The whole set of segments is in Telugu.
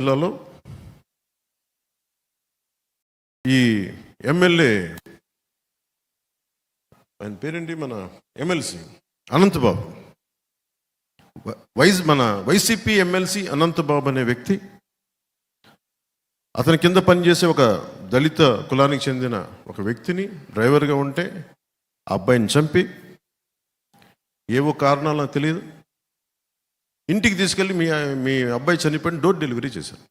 జిల్లాలో ఈ ఎమ్మెల్యే ఆయన పేరేంటి? మన ఎమ్మెల్సీ అనంతబాబు. వ- వైస్ మన వైసీపీ ఎమ్మెల్సీ అనంతబాబు అనే వ్యక్తి అతని కింద పనిచేసే ఒక దళిత కులానికి చెందిన ఒక వ్యక్తిని డ్రైవర్గా ఉంటే ఆ అబ్బాయిని చంపి ఏవో కారణాలు తెలియదు. ఇంటికి తీసుకెళ్ళి మీ మీ అబ్బాయి చనిపోయిన డోర్ డెలివరీ చేశారు.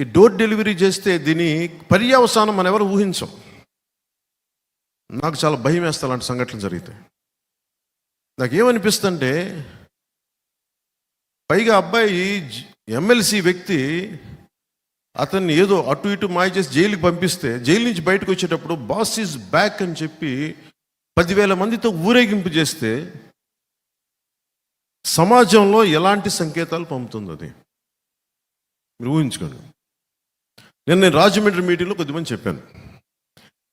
ఈ డోర్ డెలివరీ చేస్తే దీని పర్యవసానం మనం ఎవరు ఊహించం. నాకు చాలా భయం వేస్తా అలాంటి సంఘటనలు జరిగితే. నాకు ఏమనిపిస్తుంటే పైగా అబ్బాయి ఎమ్మెల్సీ వ్యక్తి అతన్ని ఏదో అటు ఇటు మాయ చేసి జైలుకి పంపిస్తే జైలు నుంచి బయటకు వచ్చేటప్పుడు బాస్ ఈజ్ బ్యాక్ అని చెప్పి పదివేల మందితో ఊరేగింపు చేస్తే సమాజంలో ఎలాంటి సంకేతాలు పంపుతుంది అది? మీరు ఊహించుకోండి. నేను నేను రాజమండ్రి మీటింగ్లో కొద్దిమంది చెప్పాను.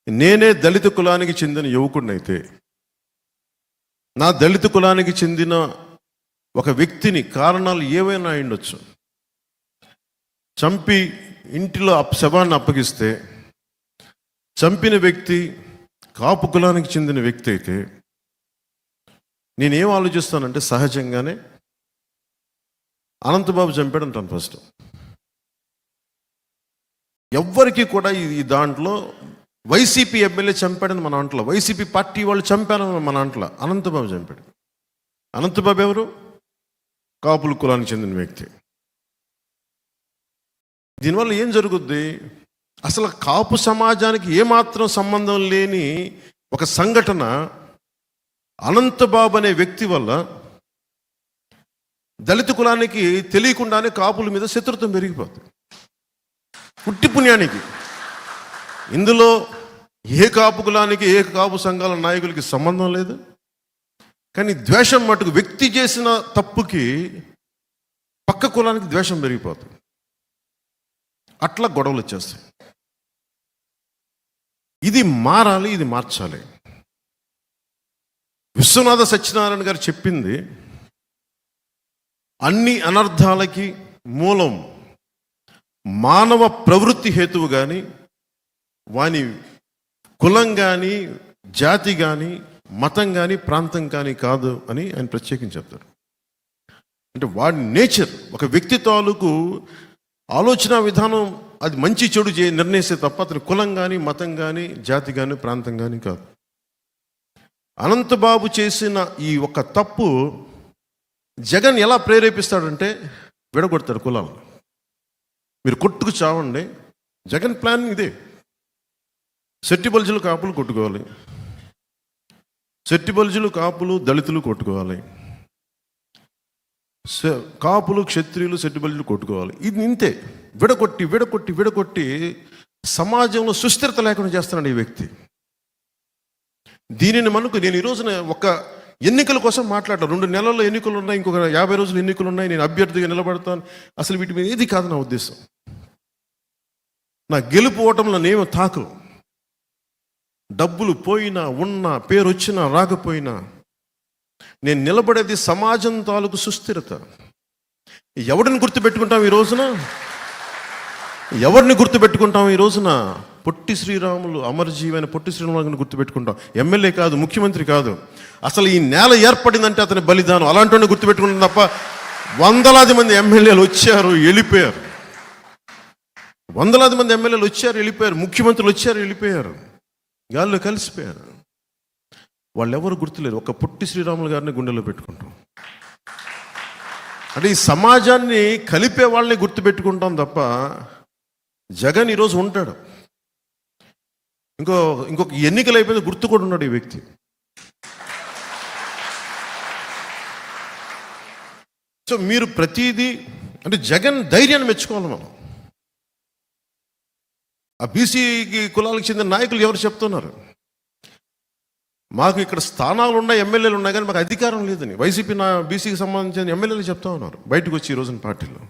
నేనే దళిత కులానికి చెందిన యువకుడినైతే నా దళిత కులానికి చెందిన ఒక వ్యక్తిని కారణాలు ఏవైనా అయ్యుండొచ్చు చంపి ఇంటిలో అప్ శవాన్ని అప్పగిస్తే చంపిన వ్యక్తి కాపు కులానికి చెందిన వ్యక్తి అయితే నేనేం ఆలోచిస్తానంటే సహజంగానే అనంతబాబు చంపాడు అంటాను ఫస్ట్. ఎవ్వరికి కూడా ఈ దాంట్లో వైసీపీ ఎమ్మెల్యే చంపాడని మన అంట్లో వైసీపీ పార్టీ వాళ్ళు చంపారని మన అంట్లో అనంతబాబు చంపాడు. అనంతబాబు ఎవరు? కాపుల కులానికి చెందిన వ్యక్తి. దీనివల్ల ఏం జరుగుద్ది? అసలు కాపు సమాజానికి ఏమాత్రం సంబంధం లేని ఒక సంఘటన అనంతబాబు అనే వ్యక్తి వల్ల దళిత కులానికి తెలియకుండానే కాపుల మీద శత్రుత్వం పెరిగిపోతుంది. పుట్టి పుణ్యానికి. ఇందులో ఏ కాపు కులానికి ఏ కాపు సంఘాల నాయకులకి సంబంధం లేదు. కానీ ద్వేషం మటుకు వ్యక్తి చేసిన తప్పుకి పక్క కులానికి ద్వేషం పెరిగిపోతుంది. అట్లా గొడవలు వచ్చేస్తాయి. ఇది మారాలి ఇది మార్చాలి. విశ్వనాథ సత్యనారాయణ గారు చెప్పింది అన్ని అనర్థాలకి మూలం మానవ ప్రవృత్తి హేతువు కానీ వాని కులం కానీ జాతి కానీ మతం కానీ ప్రాంతం కానీ కాదు అని ఆయన ప్రత్యేకించి చెప్తారు. అంటే వాడి నేచర్ ఒక వ్యక్తి తాలూకు ఆలోచన విధానం అది మంచి చెడు చే నిర్ణయిస్తే తప్ప అతని కులం కానీ మతం కానీ జాతి కానీ ప్రాంతం కానీ కాదు. అనంతబాబు చేసిన ఈ ఒక తప్పు జగన్ ఎలా ప్రేరేపిస్తాడంటే విడగొడతాడు కులాలను. మీరు కొట్టుకు చావండి. జగన్ ప్లాన్ ఇదే. సెట్టి బల్జులు కాపులు కొట్టుకోవాలి. సెట్టి బల్జులు కాపులు దళితులు కొట్టుకోవాలి. కాపులు క్షత్రియులు సెట్టి బల్జులు కొట్టుకోవాలి. ఇది ఇంతే. విడగొట్టి విడగొట్టి విడగొట్టి సమాజంలో సుస్థిరత లేకుండా చేస్తున్నాడు ఈ వ్యక్తి. దీనిని మనకు నేను ఈ రోజున ఒక ఎన్నికల కోసం మాట్లాడతాను రెండు నెలల్లో ఎన్నికలు ఉన్నాయి ఇంకొక యాభై రోజులు ఎన్నికలు ఉన్నాయి నేను అభ్యర్థిగా నిలబడతాను. అసలు వీటి మీద ఏది కాదు నా ఉద్దేశం. నా గెలుపు ఓటంలో నేను తాకు. డబ్బులు పోయినా ఉన్నా పేరు వచ్చినా రాకపోయినా నేను నిలబడేది సమాజం తాలూకు సుస్థిరత. ఎవరిని గుర్తుపెట్టుకుంటాం ఈ రోజున? ఎవరిని గుర్తుపెట్టుకుంటాం ఈ రోజున? పొట్టి శ్రీరాములు అమరజీవైన పొట్టి శ్రీరాములు గుర్తుపెట్టుకుంటాం. ఎమ్మెల్యే కాదు ముఖ్యమంత్రి కాదు. అసలు ఈ నేల ఏర్పడిందంటే అతని బలిదానం. అలాంటి గుర్తుపెట్టుకుంటాం తప్ప వందలాది మంది ఎమ్మెల్యేలు వచ్చారు వెళ్ళిపోయారు. వందలాది మంది ఎమ్మెల్యేలు వచ్చారు వెళ్ళిపోయారు. ముఖ్యమంత్రులు వచ్చారు వెళ్ళిపోయారు. గాల్లో కలిసిపోయారు. వాళ్ళు ఎవరు గుర్తులేరు ఒక పొట్టి శ్రీరాములు గారిని గుండెలో పెట్టుకుంటాం. అంటే ఈ సమాజాన్ని కలిపే వాళ్ళని గుర్తుపెట్టుకుంటాం తప్ప జగన్ ఈరోజు ఉంటాడు. ఇంకో ఇంకొక ఎన్నికలు అయిపోయింది గుర్తు కూడా ఉన్నాడు ఈ వ్యక్తి. సో మీరు ప్రతిదీ అంటే జగన్ ధైర్యాన్ని మెచ్చుకోవాలి మనం. ఆ బీసీకి కులాలకు చెందిన నాయకులు ఎవరు చెప్తున్నారు? మాకు ఇక్కడ స్థానాలు ఉన్నాయి ఎమ్మెల్యేలు ఉన్నాయి కానీ మాకు అధికారం లేదని. వైసీపీ నా బీసీకి సంబంధించిన ఎమ్మెల్యేలు చెప్తా ఉన్నారు బయటకు వచ్చి ఈ రోజున పార్టీలో.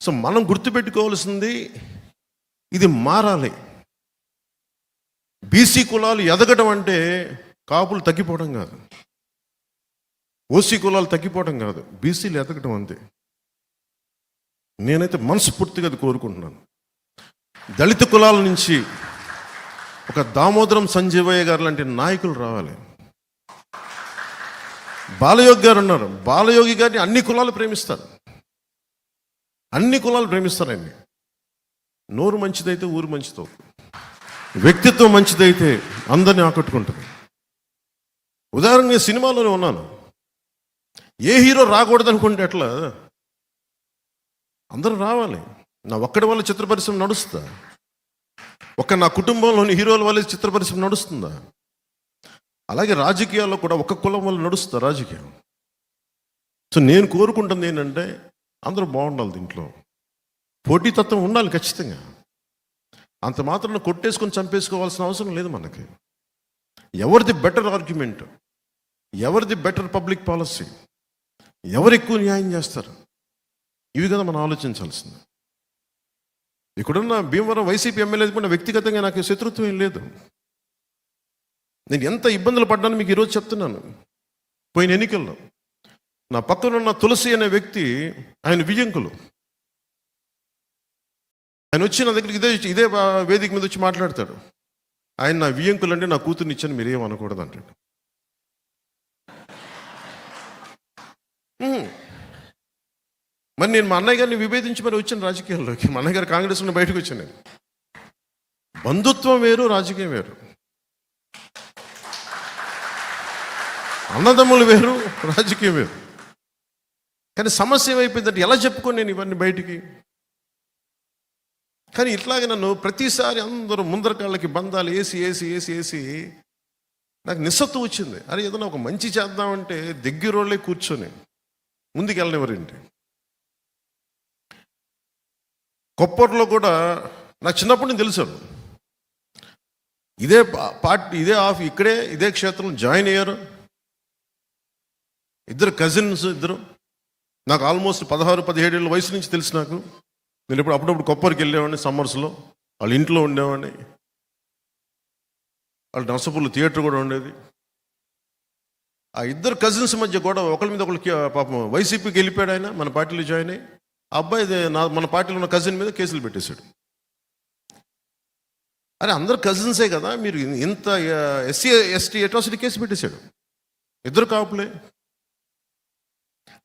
సో మనం గుర్తుపెట్టుకోవాల్సింది ఇది మారాలి. బీసీ కులాలు ఎదగడం అంటే కాపులు తగ్గిపోవడం కాదు. ఓసీ కులాలు తగ్గిపోవడం కాదు. బీసీలు ఎదగడం అంతే. నేనైతే మనస్ఫూర్తిగా అది కోరుకుంటున్నాను. దళిత కులాల నుంచి ఒక దామోదరం సంజీవయ్య గారు లాంటి నాయకులు రావాలి. బాలయోగి గారు ఉన్నారు. బాలయోగి గారిని అన్ని కులాలు ప్రేమిస్తారు. అన్ని కులాలు ప్రేమిస్తారు ఆయన్ని. నోరు మంచిదైతే ఊరు మంచితో వ్యక్తిత్వం మంచిదైతే అందరిని ఆకట్టుకుంటుంది. ఉదాహరణ నేను సినిమాలోనే ఉన్నాను. ఏ హీరో రాకూడదు అనుకుంటే ఎట్లా? అందరూ రావాలి. నా ఒక్కడి వల్ల చిత్ర పరిశ్రమ నడుస్తుందా? ఒక నా కుటుంబంలోని హీరోల వల్ల చిత్ర పరిశ్రమ నడుస్తుందా? అలాగే రాజకీయాల్లో కూడా ఒక కులం వల్ల నడుస్తుందా రాజకీయం? సో నేను కోరుకుంటుంది ఏంటంటే అందరూ బాగుండాలి దీంట్లో. పోటీతత్వం ఉండాలి ఖచ్చితంగా. అంత మాత్రం కొట్టేసుకొని చంపేసుకోవాల్సిన అవసరం లేదు మనకి. ఎవరిది బెటర్ ఆర్గ్యుమెంట్ ఎవరిది బెటర్ పబ్లిక్ పాలసీ ఎవరు ఎక్కువ న్యాయం చేస్తారు? ఇవి కదా మనం ఆలోచించాల్సింది. ఇక్కడున్న భీమవరం వైసీపీ ఎమ్మెల్యే కూడా వ్యక్తిగతంగా నాకు శత్రుత్వం ఏం లేదు. నేను ఎంత ఇబ్బందులు పడ్డానో మీకు ఈరోజు చెప్తున్నాను. పోయిన ఎన్నికల్లో నా పక్కన ఉన్న తులసి అనే వ్యక్తి ఆయన విజంకులు ఆయన వచ్చి నా దగ్గరికి ఇదే ఇదే వేదిక మీద వచ్చి మాట్లాడతాడు. ఆయన నా వియంకులు అంటే నా కూతుర్ని ఇచ్చాను మీరేం అనకూడదు అంటాడు. మరి నేను మా అన్నయ్య గారిని విభేదించి మరి వచ్చాను రాజకీయాల్లోకి. మా అన్నయ్య గారు కాంగ్రెస్ నుండి బయటకు వచ్చాను నేను. బంధుత్వం వేరు రాజకీయం వేరు. అన్నదమ్ములు వేరు రాజకీయం వేరు. కానీ సమస్య ఏమైపోయిందంటే ఎలా చెప్పుకొని నేను ఇవన్నీ బయటికి కానీ ఇట్లాగే నన్ను ప్రతిసారి అందరూ ముందర కాళ్ళకి బంధాలు వేసి వేసి వేసి వేసి నాకు నిస్సత్తు వచ్చింది. అరే ఏదైనా ఒక మంచి చేద్దామంటే దగ్గరోళ్ళే కూర్చొని ముందుకెళ్ళనివ్వరేంటి కొప్పట్లో కూడా నా చిన్నప్పటి నుంచి తెలుసు. ఇదే పా- పార్టీ ఇదే ఆఫ్ ఇక్కడే ఇదే క్షేత్రం జాయిన్ అయ్యారు. ఇద్దరు కజిన్స్ ఇద్దరు. నాకు ఆల్మోస్ట్ పదహారు పదిహేడు ఏళ్ళ వయసు నుంచి తెలుసు నాకు. నేను ఇప్పుడు అప్పుడప్పుడు కొప్పరికి వెళ్ళేవాడిని సమ్మర్స్లో. వాళ్ళ ఇంట్లో ఉండేవాడిని. వాళ్ళ నర్సపూర్లో థియేటర్ కూడా ఉండేది. ఆ ఇద్దరు కజిన్స్ మధ్య కూడా ఒకరి మీద ఒకరికి పాపం వైసీపీకి వెళ్ళిపోయాడు ఆయన మన పార్టీలో జాయిన్ అయ్యి. ఆ అబ్బాయి ఇది నా మన పార్టీలో ఉన్న కజిన్ మీద కేసులు పెట్టేశాడు. అరే అందరు కజిన్సే కదా మీరు ఇంత ఎస్సీ ఎస్టీ అట్రాసిటీ కేసు పెట్టేశాడు. ఇద్దరు కాపులే.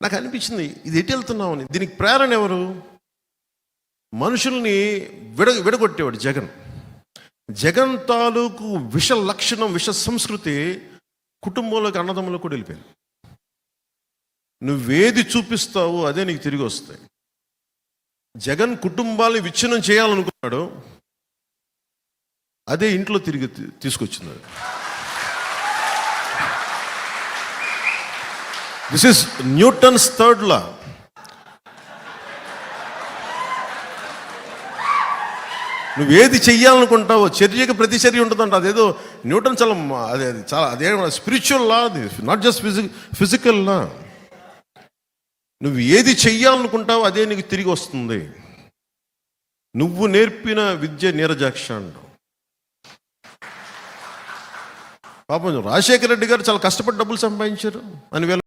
నాకు అనిపించింది ఇది ఎటు వెళ్తున్నామని. దీనికి ప్రేరణ ఎవరు? మనుషుల్ని విడ విడగొట్టేవాడు జగన్. జగన్ తాలూకు విష లక్షణం విష సంస్కృతి కుటుంబంలోకి అన్నదమ్ములకు కూడా వెళ్ళిపోయింది. నువ్వేది చూపిస్తావో అదే నీకు తిరిగి వస్తాయి. జగన్ కుటుంబాన్ని విచ్ఛిన్నం చేయాలనుకున్నాడు అదే ఇంట్లో తిరిగి తీసుకొచ్చింది. This is Newton's third law నువ్వు ఏది చెయ్యాలనుకుంటావో చర్యకి ప్రతిచర్య ఉంటుందంట. అదేదో న్యూటన్ చాలా అదే చాలా అదే స్పిరిచువల్ లా అది not just physic physical law. నువ్వు ఏది చెయ్యాలనుకుంటావో అదే నీకు తిరిగి వస్తుంది. నువ్వు నేర్పిన విద్య నీరజాక్ష అంటావు పాపం రాజశేఖర రెడ్డి గారు చాలా కష్టపడి డబ్బులు సంపాదించారు. అని వేల